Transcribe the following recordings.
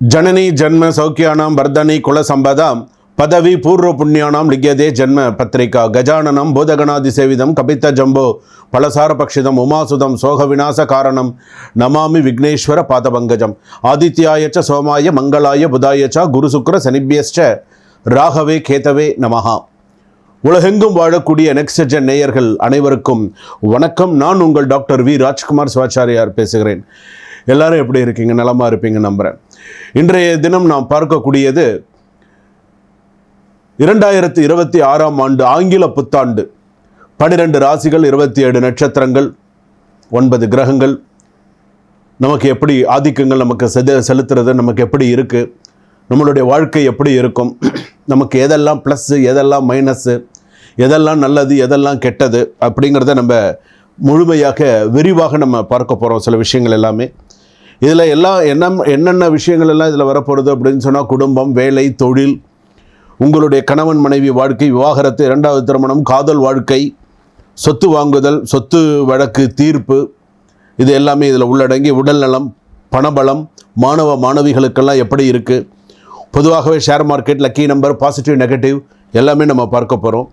ஜனனி ஜன்ம சௌக்கியானாம் வர்தனி குலசம்பதாம் பதவி பூர்வ புண்ணியானாம் லிங்கதே ஜன்ம பத்திரிகா கஜானனம் பூதகணாதி சேவிதம் கபித்த ஜம்போ பலசார பக்ஷிதம் உமாசுதம் சோக விநாச காரணம் நமாமி விக்னேஸ்வர பாதபங்கஜம் ஆதித்யாயச்ச சோமாய மங்களாய புதாயச்ச குரு சுக்கர ராகவே கேதவே நமஹா. உலகெங்கும் வாழக்கூடிய நெக்ஸ்ட் நேயர்கள் அனைவருக்கும் வணக்கம். நான் உங்கள் டாக்டர் வி. ராஜ்குமார் சிவாச்சாரியார் பேசுகிறேன். எல்லாரும் எப்படி இருக்கீங்க? நலமா இருப்பீங்க நம்புகிறேன் இன்றைய தினம் நாம் பார்க்கக்கூடியது இரண்டாயிரத்தி இருபத்தி ஆறாம் ஆண்டு ஆங்கில புத்தாண்டு. பன்னிரெண்டு ராசிகள் இருபத்தி ஏழு நட்சத்திரங்கள் ஒன்பது கிரகங்கள். நமக்கு எப்படி ஆதிக்கங்கள் நமக்கு செத செலுத்துறது நமக்கு எப்படி இருக்குது நம்மளுடைய வாழ்க்கை எப்படி இருக்கும்? நமக்கு எதெல்லாம் ப்ளஸ்ஸு எதெல்லாம் மைனஸ்ஸு எதெல்லாம் நல்லது எதெல்லாம் கெட்டது அப்படிங்கிறத நம்ம முழுமையாக விரிவாக நம்ம பார்க்க போகிறோம் சில விஷயங்கள் எல்லாமே. இதில் எல்லாம் என்ன என்னென்ன விஷயங்கள் எல்லாம் இதில் வரப்போகிறது அப்படின்னு சொன்னால் குடும்பம் வேலை தொழில் உங்களுடைய கணவன் மனைவி வாழ்க்கை விவாகரத்து இரண்டாவது திருமணம் காதல் வாழ்க்கை சொத்து வாங்குதல் சொத்து வழக்கு தீர்ப்பு இது எல்லாமே இதில் உள்ளடங்கி உடல் நலம் பணபலம் மாணவ மாணவிகளுக்கெல்லாம் எப்படி இருக்குது பொதுவாகவே share market lucky number positive negative எல்லாமே நம்ம பார்க்க போகிறோம்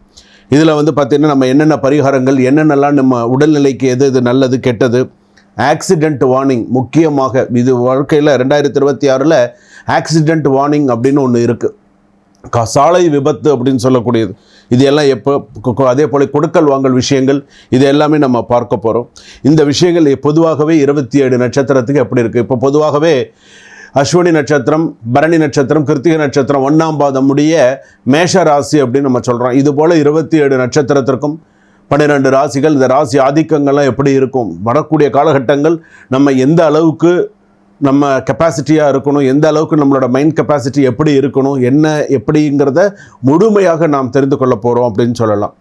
இதில் வந்து பார்த்திங்கன்னா நம்ம என்னென்ன பரிகாரங்கள் என்னென்னலாம் நம்ம உடல்நிலைக்கு எது எது நல்லது கெட்டது ஆக்சிடெண்ட் வார்னிங் முக்கியமாக இது வாழ்க்கையில் ரெண்டாயிரத்தி இருபத்தி ஆறில் ஆக்சிடெண்ட் வார்னிங் அப்படின்னு ஒன்று இருக்குது க- சாலை விபத்து அப்படின்னு சொல்லக்கூடியது. இது எல்லாம் எப்போ அதே போல் கொடுக்கல் வாங்கல் விஷயங்கள் இது எல்லாமே நம்ம பார்க்க போகிறோம் இந்த விஷயங்கள் பொதுவாகவே இருபத்தி ஏழு நட்சத்திரத்துக்கு எப்படி இருக்குது இப்போ பொதுவாகவே அஸ்வினி நட்சத்திரம் பரணி நட்சத்திரம் கிருத்திகை நட்சத்திரம் ஒன்றாம் பாதம் உடைய மேஷ ராசி அப்படின்னு நம்ம சொல்கிறோம் இது போல் இருபத்தி ஏழு நட்சத்திரத்திற்கும் பன்னிரெண்டு ராசிகள் இந்த ராசி ஆதிக்கங்கள்லாம் எப்படி இருக்கும்? வரக்கூடிய காலகட்டங்கள் நம்ம எந்த அளவுக்கு நம்ம கெப்பாசிட்டியாக இருக்கணும்? எந்த அளவுக்கு நம்மளோட மைண்ட் கெப்பாசிட்டி எப்படி இருக்கணும்? என்ன எப்படிங்கிறத முழுமையாக நாம் தெரிந்து கொள்ள போகிறோம் அப்படின்னு சொல்லலாம்.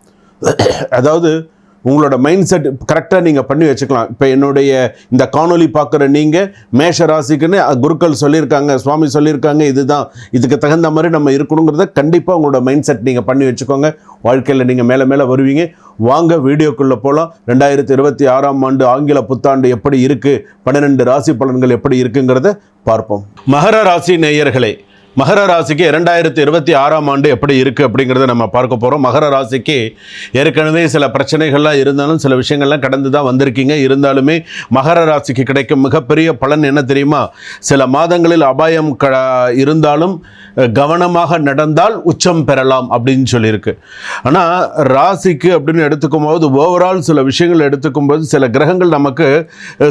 அதாவது உங்களோட மைண்ட் செட் கரெக்டாக நீங்கள் பண்ணி வச்சுக்கலாம். இப்போ என்னுடைய இந்த காணொளி பார்க்குற நீங்கள் மேஷ ராசிக்குன்னு குருக்கள் சொல்லியிருக்காங்க சுவாமி சொல்லியிருக்காங்க இதுதான். இதுக்கு தகுந்த மாதிரி நம்ம இருக்கணுங்கிறத கண்டிப்பாக உங்களோட மைண்ட் செட் நீங்கள் பண்ணி வச்சுக்கோங்க. வாழ்க்கையில் நீங்கள் மேலே மேலே வருவீங்க. வாங்க வீடியோக்குள்ளே போகலாம் ரெண்டாயிரத்தி இருபத்தி ஆறாம் ஆண்டு ஆங்கில புத்தாண்டு எப்படி இருக்குது பன்னிரெண்டு ராசி பலன்கள் எப்படி இருக்குங்கிறத பார்ப்போம். மகர ராசி நேயர்களே மகர ராசிக்கு இரண்டாயிரத்தி இருபத்தி ஆறாம் ஆண்டு எப்படி இருக்குது அப்படிங்கிறத நம்ம பார்க்க போகிறோம் மகர ராசிக்கு ஏற்கனவே சில பிரச்சனைகள்லாம் இருந்தாலும் சில விஷயங்கள்லாம் கடந்து தான் வந்திருக்கீங்க. இருந்தாலுமே மகர ராசிக்கு கிடைக்கும் மிகப்பெரிய பலன் என்ன தெரியுமா? சில மாதங்களில் அபாயம் க இருந்தாலும் கவனமாக நடந்தால் உச்சம் பெறலாம் அப்படின்னு சொல்லியிருக்கு. ஆனால் ராசிக்கு அப்படின்னு எடுத்துக்கும் போது ஓவரால் சில விஷயங்கள் எடுத்துக்கும் போது சில கிரகங்கள் நமக்கு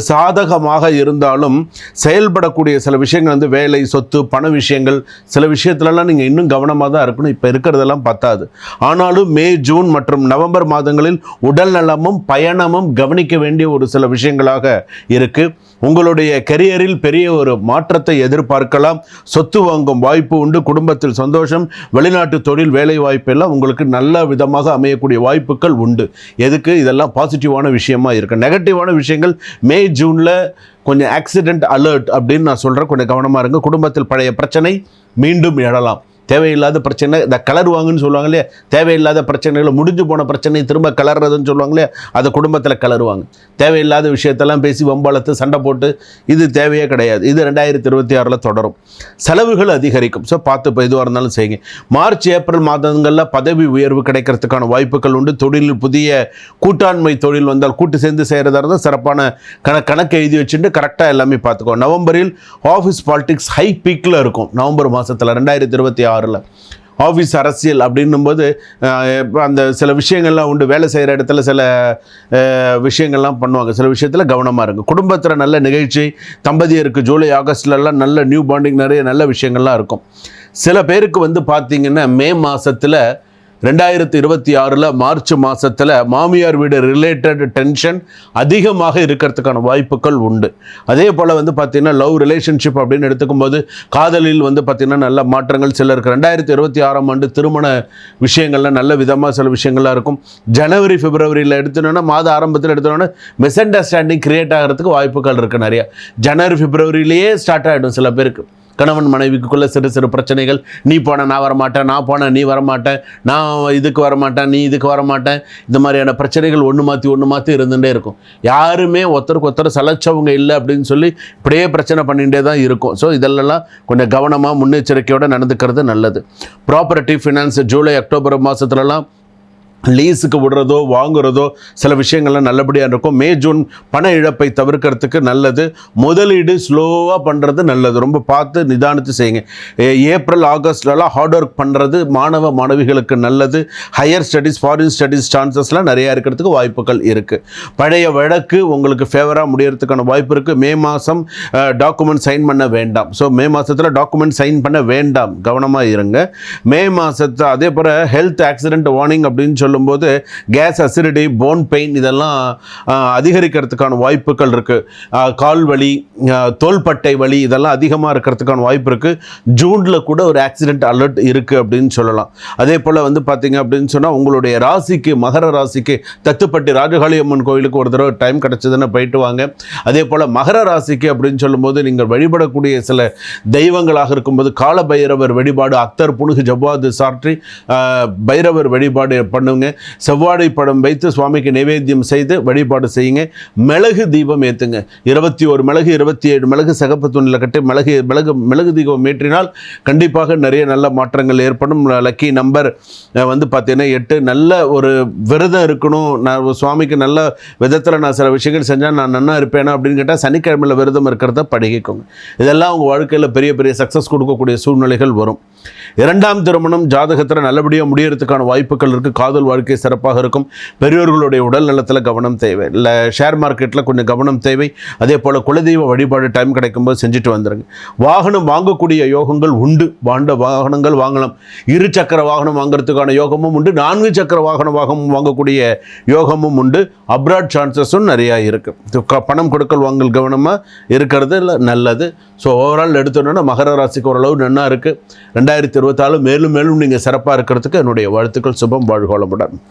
சாதகமாக இருந்தாலும் செயல்படக்கூடிய சில விஷயங்கள் வந்து வேலை சொத்து பண விஷயங்கள் சில விஷயத்துலலாம் நீங்கள் இன்னும் கவனமாக தான் இருக்கணும். இப்போ இருக்கிறதெல்லாம் பத்தாது. ஆனாலும் மே ஜூன் மற்றும் நவம்பர் மாதங்களில் உடல் நலமும் பயணமும் கவனிக்க வேண்டிய ஒரு சில விஷயங்களாக இருக்குது உங்களுடைய கரியரில் பெரிய ஒரு மாற்றத்தை எதிர்பார்க்கலாம். சொத்து வாங்கும் வாய்ப்பு உண்டு குடும்பத்தில் சந்தோஷம் வெளிநாட்டு தொழில் வேலை வாய்ப்பு எல்லாம் உங்களுக்கு நல்ல விதமாக அமையக்கூடிய வாய்ப்புகள் உண்டு. எதுக்கு? இதெல்லாம் பாசிட்டிவான விஷயமா இருக்குது நெகட்டிவான விஷயங்கள் மே ஜூனில் கொஞ்சம் ஆக்சிடென்ட் அலர்ட் அப்படின்னு நான் சொல்கிறேன் கொஞ்சம் கவனமாக இருங்க. குடும்பத்தில் பழைய பிரச்சனை மீண்டும் எழலாம். தேவையில்லாத பிரச்சனை இந்த கலருவாங்கன்னு சொல்லுவாங்க இல்லையா? தேவையில்லாத பிரச்சனைகளை முடிஞ்சு போன பிரச்சனையை திரும்ப கலர்றதுன்னு சொல்லுவாங்க இல்லையா? அதை குடும்பத்தில் கலருவாங்க. தேவையில்லாத விஷயத்தெல்லாம் பேசி வம்பாளத்து சண்டை போட்டு இது தேவையே கிடையாது. இது ரெண்டாயிரத்தி இருபத்தி ஆறில் தொடரும். செலவுகள் அதிகரிக்கும். ஸோ பார்த்து இப்போ எதுவாக இருந்தாலும் செய்யுங்க. மார்ச் ஏப்ரல் மாதங்களில் பதவி உயர்வு கிடைக்கிறதுக்கான வாய்ப்புகள் உண்டு. தொழிலில் புதிய கூட்டாண்மை தொழில் வந்தால் கூட்டு சேர்ந்து செய்கிறதா இருந்தால் சிறப்பான கண கணக்கு எழுதி வச்சுட்டு கரெக்டாக எல்லாமே பார்த்துக்கோ. நவம்பரில் ஆஃபீஸ் பாலிடிக்ஸ் ஹை பீக்கில் இருக்கும். நவம்பர் மாதத்தில் ரெண்டாயிரத்தி இருபத்தி ஆறு ஆறில் ஆஃபீஸ் அரசியல் அப்படின்னும்போது அந்த சில விஷயங்கள்லாம் உண்டு. வேலை செய்கிற இடத்துல சில விஷயங்கள்லாம் பண்ணுவாங்க. சில விஷயத்தில் கவனமாக இருக்கும் குடும்பத்தில் நல்ல நிகழ்ச்சி தம்பதியருக்கு ஜூலை ஆகஸ்ட்லலாம் நல்ல நியூ பாண்டிங் நிறைய நல்ல விஷயங்கள்லாம் இருக்கும். சில பேருக்கு வந்து பார்த்திங்கன்னா மே மாதத்தில் ரெண்டாயிரத்தி இருபத்தி ஆறில் மார்ச் மாதத்தில் மாமியார் வீடு ரிலேட்டட் டென்ஷன் அதிகமாக இருக்கிறதுக்கான வாய்ப்புகள் உண்டு. அதே போல் வந்து பார்த்திங்கன்னா லவ் ரிலேஷன்ஷிப் அப்படின்னு எடுத்துக்கும் போது காதலில் வந்து பார்த்திங்கன்னா நல்ல மாற்றங்கள் சிலருக்கு. ரெண்டாயிரத்தி இருபத்தி ஆறாம் ஆண்டு திருமண விஷயங்கள்லாம் நல்ல விதமாக சில விஷயங்கள்லாம் இருக்கும். ஜனவரி பிப்ரவரியில் எடுத்தோன்னா மாத ஆரம்பத்தில் எடுத்தோன்னா மிஸ் அண்டர்ஸ்டாண்டிங் கிரியேட் ஆகிறதுக்கு வாய்ப்புகள் இருக்குது நிறையா. ஜனவரி பிப்ரவரியிலேயே ஸ்டார்ட் ஆகிடும் சில பேருக்கு. கணவன் மனைவிக்குள்ளே சிறு சிறு பிரச்சனைகள் நீ போன நான் வரமாட்டேன் நான் போன நீ வரமாட்டேன் நான் இதுக்கு வரமாட்டேன் நீ இதுக்கு வரமாட்டேன் இந்த மாதிரியான பிரச்சனைகள் ஒன்று மாற்றி ஒன்று மாற்றி இருந்துகிட்டே இருக்கும். யாருமே ஒருத்தருக்கு ஒருத்தர் சலைச்சவங்க இல்லை அப்படின்னு சொல்லி இப்படியே பிரச்சனை பண்ணிகிட்டே தான் இருக்கும். ஸோ இதெல்லாம் கொஞ்சம் கவனமாக முன்னெச்சரிக்கையோடு நடந்துக்கிறது நல்லது. ப்ராப்பர்ட்டி ஃபினான்ஸ் ஜூலை அக்டோபர் மாதத்துலலாம் லீஸுக்கு விடுறதோ வாங்குறதோ சில விஷயங்கள்லாம் நல்லபடியாக இருக்கும். மே ஜூன் பண இழப்பை தவிர்க்கிறதுக்கு நல்லது. முதலீடு ஸ்லோவாக பண்ணுறது நல்லது. ரொம்ப பார்த்து நிதானித்து செய்யுங்க. ஏ- ஏப்ரல் ஆகஸ்ட்லலாம் ஹார்ட் ஒர்க் பண்ணுறது மாணவ மாணவிகளுக்கு நல்லது. ஹையர் ஸ்டடீஸ் ஃபாரின் ஸ்டடீஸ் சான்சஸ்லாம் நிறையா இருக்கிறதுக்கு வாய்ப்புகள் இருக்குது பழைய வழக்கு உங்களுக்கு ஃபேவராக முடியறதுக்கான வாய்ப்பு இருக்குது மே மாதம் டாக்குமெண்ட் சைன் பண்ண வேண்டாம். ஸோ மே மாதத்தில் டாக்குமெண்ட் சைன் பண்ண வேண்டாம். கவனமாக இருங்க. மே மாதத்தை அதே போல் ஹெல்த் ஆக்சிடென்ட் வார்னிங் அப்படின்னு சொல்லி சொல்லும்போது கேஸ் அசிடிட்டி போன் பெயின் இதெல்லாம் அதிகரிக்கிறதுக்கான வாய்ப்புகள் இருக்குது கால் வலி தோள்பட்டை வலி இதெல்லாம் அதிகமாக இருக்கிறதுக்கான வாய்ப்பு இருக்குது ஜூனில் கூட ஒரு ஆக்சிடென்ட் அலர்ட் இருக்குது அப்படின்னு சொல்லலாம். அதே போல் வந்து பார்த்தீங்க அப்படின்னு சொன்னால் உங்களுடைய ராசிக்கு மகர ராசிக்கு தத்துப்பட்டி ராஜகாளி அம்மன் கோயிலுக்கு ஒரு தடவை டைம் கிடச்சதுன்னு போயிட்டு வாங்க. அதே போல் மகர ராசிக்கு அப்படின்னு சொல்லும்போது நீங்கள் வழிபடக்கூடிய சில தெய்வங்களாக இருக்கும்போது கால பைரவர் வழிபாடு அக்தர் புனுகு ஜவ்வாது சாற்றி பைரவர் வழிபாடு பண்ணுங்க. செவ்வாடை படம் வைத்து சுவாமிக்கு நைவேத்தியம் செய்து வழிபாடு செய்யுங்க. மிளகு தீபம் ஏற்றுங்க இருபத்தி ஒரு மிளகு இருபத்தி ஏழு மிளகு சிகப்பு துணியில் கட்டி மிளகு மிளகு மிளகு தீபம் ஏற்றினால் கண்டிப்பாக நிறைய நல்ல மாற்றங்கள் ஏற்படும். லக்கி நம்பர் வந்து பார்த்தீங்கன்னா எட்டு. நல்ல ஒரு விரதம் இருக்கணும். நான் சுவாமிக்கு நல்ல விதத்தில் நான் சில விஷயங்கள் செஞ்சால் நான் நன்னா இருப்பேனா அப்படின்னு கேட்டால் சனிக்கிழமையில் விரதம் இருக்கிறத படிக்கோங்க இதெல்லாம் உங்கள் வாழ்க்கையில் பெரிய பெரிய சக்ஸஸ் கொடுக்கக்கூடிய சூழ்நிலைகள் வரும். இரண்டாம் திருமணம் ஜாதகத்தில் நல்லபடியாக முடியறதுக்கான வாய்ப்புகள் இருக்குது காதல் வாழ்க்கை சிறப்பாக இருக்கும். பெரியோர்களுடைய உடல் நலத்தில் கவனம் தேவை. இல்லை ஷேர் மார்க்கெட்டில் கொஞ்சம் கவனம் தேவை. அதே போல் குலதெய்வ வழிபாடு டைம் கிடைக்கும்போது செஞ்சுட்டு வந்துடுங்க வாகனம் வாங்கக்கூடிய யோகங்கள் உண்டு. வாண்ட வாகனங்கள் வாங்கலாம். இரு சக்கர வாகனம் வாங்குறதுக்கான யோகமும் உண்டு. நான்கு சக்கர வாகனம் வாகனம் வாங்கக்கூடிய யோகமும் உண்டு. அப்ராட் சான்சஸும் நிறையா இருக்குது பணம் கொடுக்கல் வாங்கல் கவனமாக இருக்கிறது இல்லை நல்லது. ஸோ ஓவரால் எடுத்தோன்னா மகர ராசிக்கு ஓரளவு நன்னா இருக்குது ரெண்டாயிரத்தி இருபத்தாலு மேலும் மேலும் நீங்கள் சிறப்பாக இருக்கிறதுக்கு என்னுடைய வாழ்த்துக்கள் சுபம் product